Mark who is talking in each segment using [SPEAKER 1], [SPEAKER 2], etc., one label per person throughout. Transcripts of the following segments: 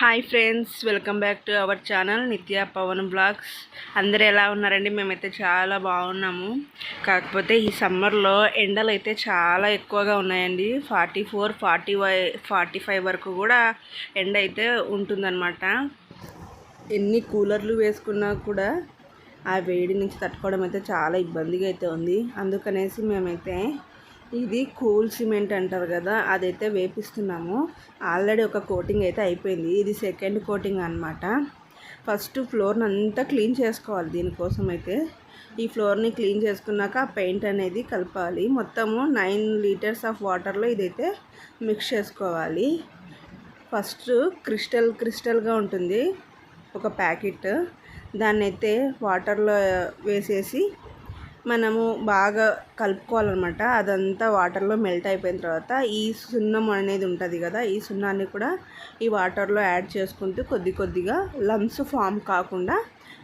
[SPEAKER 1] Hi friends welcome back to our channel Nithya Pavan blogs అందరు ఎలా ఉన్నారండి? మేమైతే చాలా బాగున్నాము. కాకపోతే ఈ సమ్మర్లో ఎండలు అయితే చాలా ఎక్కువగా ఉన్నాయండి. ఫార్టీ ఫోర్ ఫార్టీ వై ఫార్టీ ఫైవ్ వరకు కూడా ఎండ అయితే ఉంటుందన్నమాట. ఎన్ని కూలర్లు వేసుకున్నా కూడా ఆ వేడి నుంచి తట్టుకోవడం అయితే చాలా ఇబ్బందిగా అయితే ఉంది. అందుకనేసి మేమైతే ఇది కూల్ సిమెంట్ అంటారు కదా అదైతే వేపిస్తున్నాము. ఆల్రెడీ ఒక కోటింగ్ అయితే అయిపోయింది. ఇది సెకండ్ కోటింగ్ అనమాట ఫస్ట్ ఫ్లోర్ని అంతా క్లీన్ చేసుకోవాలి దీనికోసం అయితే ఈ ఫ్లోర్ని క్లీన్ చేసుకున్నాక ఆ పెయింట్ అనేది కలపాలి. మొత్తము నైన్ లీటర్స్ ఆఫ్ వాటర్లో ఇదైతే మిక్స్ చేసుకోవాలి. ఫస్ట్ క్రిస్టల్ క్రిస్టల్గా ఉంటుంది ఒక ప్యాకెట్. దాన్ని అయితే వాటర్లో వేసేసి మనము బాగా కలుపుకోవాలన్నమాట. అదంతా వాటర్లో మెల్ట్ అయిపోయిన తర్వాత ఈ సున్నం అనేది ఉంటుంది కదా ఈ సున్నాన్ని కూడా ఈ వాటర్లో యాడ్ చేసుకుంటూ కొద్ది కొద్దిగా లమ్స్ ఫామ్ కాకుండా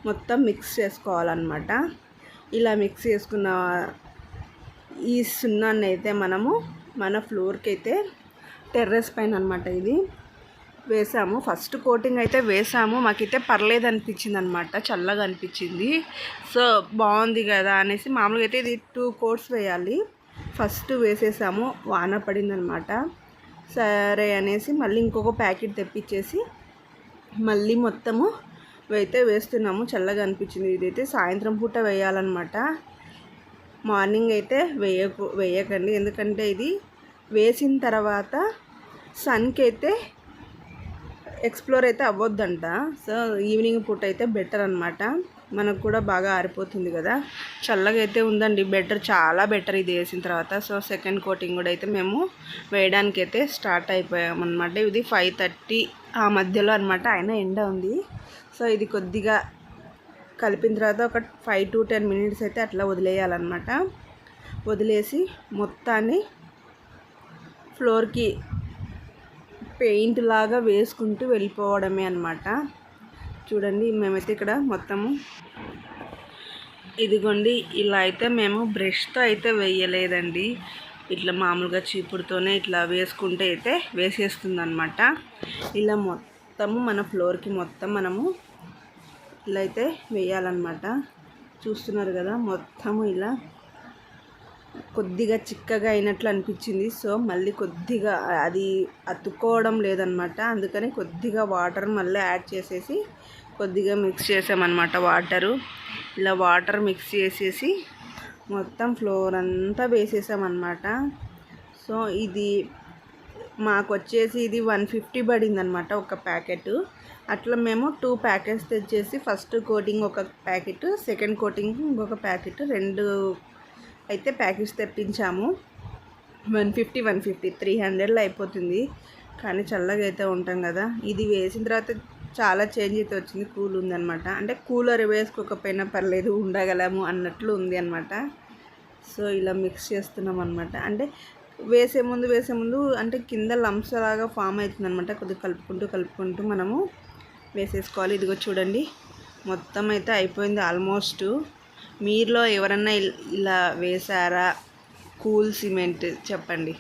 [SPEAKER 1] మొత్తం మిక్స్ చేసుకోవాలన్నమాట. ఇలా మిక్స్ చేసుకున్న ఈ సున్నాన్ని అయితే మనము మన ఫ్లోర్కి అయితే టెర్రస్ పైన అనమాట ఇది. వేసాము. ఫస్ట్ కోటింగ్ అయితే వేసాము. మాకైతే పర్లేదు అనిపించింది అనమాట చల్లగా అనిపించింది. సో బాగుంది కదా అనేసి మామూలుగా అయితే ఇది టూ కోట్స్ వేయాలి. ఫస్ట్ వేసేసాము. వాన పడిందనమాట సరే అనేసి మళ్ళీ ఇంకొక ప్యాకెట్ తెప్పించేసి మళ్ళీ మొత్తము అయితే వేస్తున్నాము. చల్లగా అనిపించింది. ఇదైతే సాయంత్రం పూట వేయాలన్నమాట. మార్నింగ్ అయితే వేయకు వేయకండి. ఎందుకంటే ఇది వేసిన తర్వాత సన్కి అయితే ఎక్స్ప్లోర్ అయితే అవ్వద్దంట. సో ఈవినింగ్ పూట అయితే బెటర్ అనమాట మనకు కూడా బాగా ఆరిపోతుంది కదా. చల్లగా అయితే ఉందండి. బెటర్ చాలా బెటర్ ఇది వేసిన తర్వాత. సో సెకండ్ కోటింగ్ కూడా అయితే మేము వేయడానికి అయితే స్టార్ట్ అయిపోయామన్నమాట ఇది ఫైవ్ థర్టీ ఆ మధ్యలో అనమాట అయినా ఎండ ఉంది. సో ఇది కొద్దిగా కలిపిన తర్వాత ఒక ఫైవ్ టు టెన్ మినిట్స్ అయితే అట్లా వదిలేయాలన్నమాట. వదిలేసి మొత్తాన్ని ఫ్లోర్కి పెయింట్ లాగా వేసుకుంటూ వెళ్ళిపోవడమే అనమాట చూడండి మేమైతే ఇక్కడ మొత్తము ఇదిగోండి ఇలా అయితే మేము బ్రష్తో అయితే వేయలేదండి. ఇట్లా మామూలుగా చీపుడుతోనే ఇట్లా వేసుకుంటే అయితే వేసేస్తుంది అనమాట ఇలా మొత్తము మన ఫ్లోర్కి మొత్తం మనము ఇలా అయితే వేయాలన్నమాట. చూస్తున్నారు కదా మొత్తము ఇలా కొద్దిగా చిక్కగా అయినట్లు అనిపించింది. సో మళ్ళీ కొద్దిగా అది అతుక్కోవడం లేదనమాట. అందుకని కొద్దిగా వాటర్ మళ్ళీ యాడ్ చేసేసి కొద్దిగా మిక్స్ చేసామన్నమాట వాటరు. ఇలా వాటర్ మిక్స్ చేసేసి మొత్తం ఫ్లోర్ అంతా వేసేసామన్నమాట సో ఇది మాకు వచ్చేసి ఇది వన్ ఫిఫ్టీ పడిందనమాట ఒక ప్యాకెట్. అట్లా మేము టూ ప్యాకెట్స్ తెచ్చేసి ఫస్ట్ కోటింగ్ ఒక ప్యాకెట్ సెకండ్ కోటింగ్ ఇంకొక ప్యాకెట్ రెండు అయితే packets తెప్పించాము. One fifty one fifty three హండ్రెడ్లో అయిపోతుంది. కానీ చల్లగా అయితే ఉంటాం కదా. ఇది వేసిన తర్వాత చాలా చేంజ్ అయితే వచ్చింది. కూల్ ఉందనమాట అంటే కూలర్ వేసుకోకపోయినా పర్లేదు ఉండగలము అన్నట్లు ఉంది అనమాట సో ఇలా మిక్స్ చేస్తున్నాం అనమాట అంటే వేసే ముందు వేసే ముందు అంటే కింద లంప్స్ లాగా ఫామ్ అవుతుంది అనమాట కొద్దిగా కలుపుకుంటూ కలుపుకుంటూ మనము వేసేసుకోవాలి. ఇదిగో చూడండి. మొత్తం అయితే అయిపోయింది ఆల్మోస్ట్. మీలో ఎవరన్నా ఇలా వేశారా? కూల్ సిమెంట్ చెప్పండి.